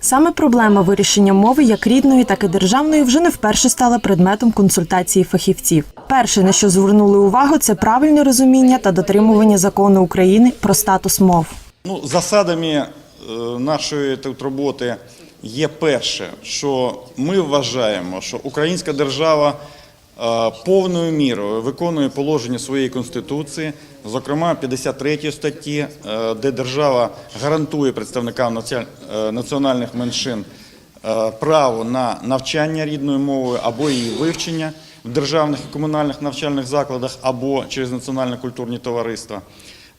Саме проблема вирішення мови як рідної, так і державної вже не вперше стала предметом консультації фахівців. Перше, на що звернули увагу, це правильне розуміння та дотримування закону України про статус мов. Ну, засадами е, нашої тут роботи є перше, що ми вважаємо, що українська держава повною мірою виконує положення своєї конституції, зокрема 53 статті, е, де держава гарантує представникам е, національних меншин е, право на навчання рідною мовою або її вивчення в державних і комунальних навчальних закладах або через національне культурні товариства.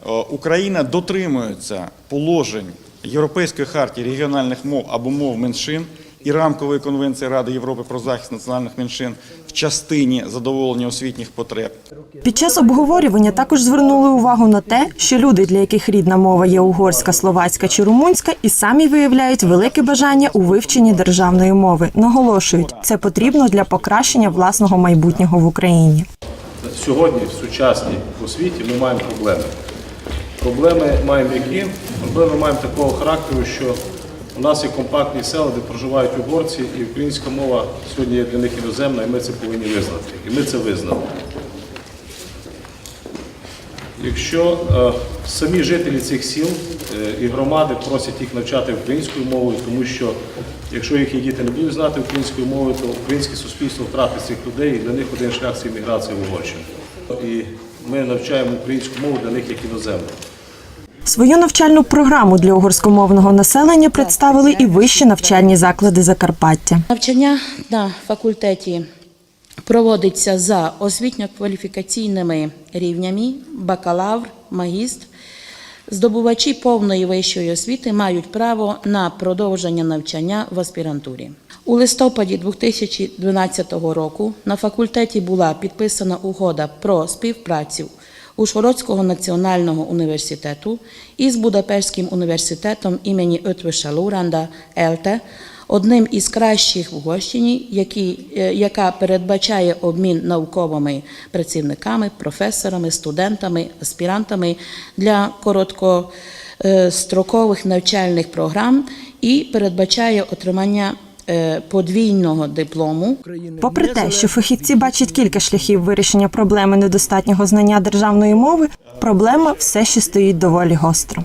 Е, Україна дотримується положень Європейської хартії регіональних мов або мов меншин і рамкової конвенції Ради Європи про захист національних меншин в частині задоволення освітніх потреб. Під час обговорювання також звернули увагу на те, що люди, для яких рідна мова є угорська, словацька чи румунська, і самі виявляють велике бажання у вивченні державної мови. Наголошують, це потрібно для покращення власного майбутнього в Україні. Сьогодні в сучасній освіті ми маємо проблеми. Проблеми маємо які? Проблеми маємо такого характеру, що у нас є компактні села, де проживають угорці, і українська мова сьогодні є для них іноземна, і ми це повинні визнати. І ми це визнали. Якщо е, самі жителі цих сіл е, і громади просять їх навчати українською мовою, тому що якщо їхні діти не будуть знати українською мовою, то українське суспільство втратить цих людей, і для них один шлях це імміграція в Угорщину. І ми навчаємо українську мову для них як іноземну. Свою навчальну програму для угорськомовного населення представили і вищі навчальні заклади Закарпаття. Навчання на факультеті проводиться за освітньо-кваліфікаційними рівнями бакалавр, магістр. Здобувачі повної вищої освіти мають право на продовження навчання в аспірантурі. У листопаді 2012 року на факультеті була підписана угода про співпрацю Ужгородського національного університету із Будапештським університетом імені Ötvösa Lóranda ЕЛТЕ, одним із кращих в Угорщині, які, яка передбачає обмін науковими працівниками, професорами, студентами, аспірантами для короткострокових навчальних програм і передбачає отримання подвійного диплому. Попри те, що фахівці бачать кілька шляхів вирішення проблеми недостатнього знання державної мови, проблема все ще стоїть доволі гостро.